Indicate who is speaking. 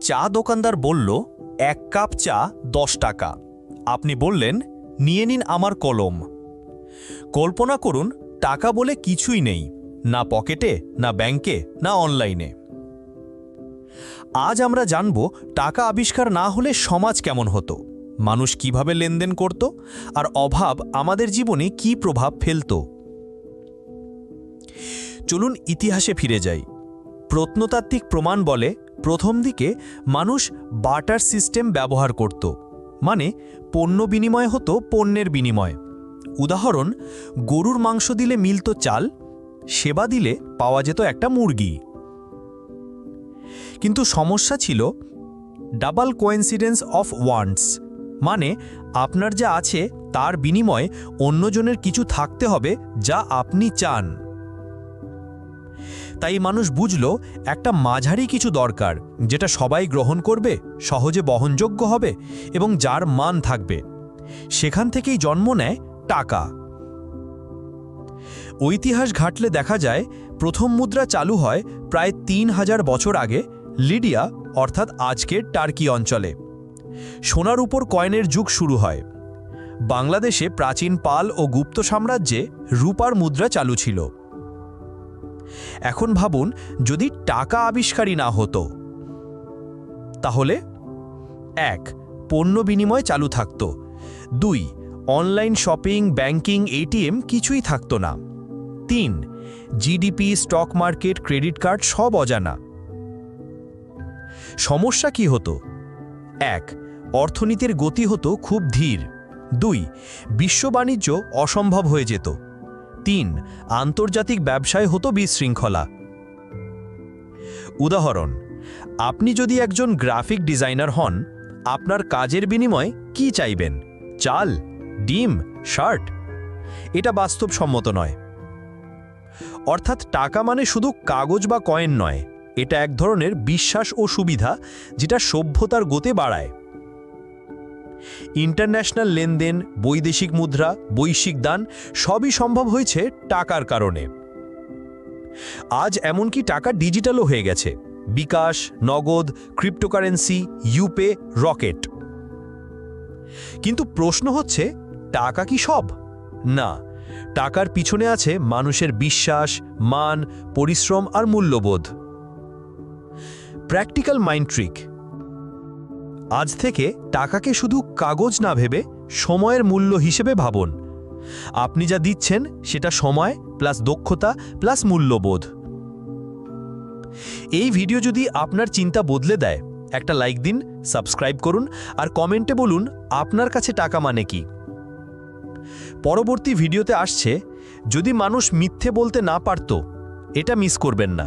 Speaker 1: চা দোকানদার বলল, এক কাপ চা, দশ টাকা। আপনি বললেন, নিয়ে নিন আমার কলম। কল্পনা করুন, টাকা বলে কিছুই নেই, না পকেটে, না ব্যাংকে, না অনলাইনে। আজ আমরা জানব, টাকা আবিষ্কার না হলে সমাজ কেমন হতো, মানুষ কীভাবে লেনদেন করত, আর অভাব আমাদের জীবনে কি প্রভাব ফেলত। চলুন ইতিহাসে ফিরে যাই। প্রত্নতাত্ত্বিক প্রমাণ বলে প্রথম দিকে মানুষ বাটার সিস্টেম ব্যবহার করত মানে পণ্য বিনিময় হতো পণ্যের বিনিময়। উদাহরণ, গরুর মাংস দিলে মিলত চাল, সেবা দিলে পাওয়া যেত একটা মুরগি। কিন্তু সমস্যা ছিল ডাবল কোয়েন্সিডেন্স অফ ওয়ান্টস মানে আপনার যা আছে তার বিনিময়ে অন্যজনের কিছু থাকতে হবে যা আপনি চান। তাই মানুষ বুঝল, একটা মাঝারি কিছু দরকার, যেটা সবাই গ্রহণ করবে, সহজে বহনযোগ্য হবে এবং যার মান থাকবে। সেখান থেকেই জন্ম নেয় টাকা। ঐতিহাস ঘাটলে দেখা যায়, প্রথম মুদ্রা চালু হয় প্রায় তিন হাজার বছর আগে লিডিয়া, অর্থাৎ আজকের টার্কি অঞ্চলে। সোনার উপর কয়েনের যুগ শুরু হয়। বাংলাদেশে প্রাচীন পাল ও গুপ্ত সাম্রাজ্যে রূপার মুদ্রা চালু ছিল। এখন ভাবুন, যদি টাকা আবিষ্কারই না হতো, তাহলে এক, পণ্য বিনিময় চালু থাকত, দুই, অনলাইন শপিং, ব্যাংকিং, এটিএম কিছুই থাকতো না, তিন, GDP, stock market, credit card সব অজানা। সমস্যা কি হতো? এক, অর্থনীতির গতি হতো খুব ধীর, দুই, বিশ্ব বাণিজ্য অসম্ভব হয়ে যেত। তিন, আন্তর্জাতিক ব্যবসায় হতো বিশৃঙ্খলা। উদাহরণ, আপনি যদি একজন গ্রাফিক ডিজাইনার হন, আপনার কাজের বিনিময় কি চাইবেন? চাল, ডিম, শার্ট? এটা বাস্তবসম্মত নয়। অর্থাৎ টাকা মানে শুধু কাগজ বা কয়েন নয়, এটা এক ধরনের বিশ্বাস ও সুবিধা যেটা সভ্যতার গতি বাড়ায়। ইন্টারন্যাশনাল লেনদেন, বৈদেশিক মুদ্রা, বৈশ্বিক দান সবই সম্ভব হয়েছে টাকার কারণে। আজ এমনকি টাকা ডিজিটালও হয়ে গেছে। বিকাশ, নগদ, ক্রিপ্টোকারেন্সি, ইউপে, রকেট। কিন্তু প্রশ্ন হচ্ছে, টাকা কি সব? না, টাকার পিছনে আছে মানুষের বিশ্বাস, মান, পরিশ্রম আর মূল্যবোধ। Practical mind trick. আজ থেকে টাকাকে শুধু কাগজ না ভেবে সময়ের মূল্য হিসেবে ভাবুন। আপনি যা দিচ্ছেন সেটা সময় প্লাস দক্ষতা প্লাস মূল্যবোধ। এই ভিডিও যদি আপনার চিন্তা বদলে দেয়, একটা লাইক দিন, সাবস্ক্রাইব করুন আর কমেন্টে বলুন আপনার কাছে টাকা মানে কি। পরবর্তী ভিডিওতে আসছে, যদি মানুষ মিথ্যে বলতে না পারত, এটা মিস করবেন না।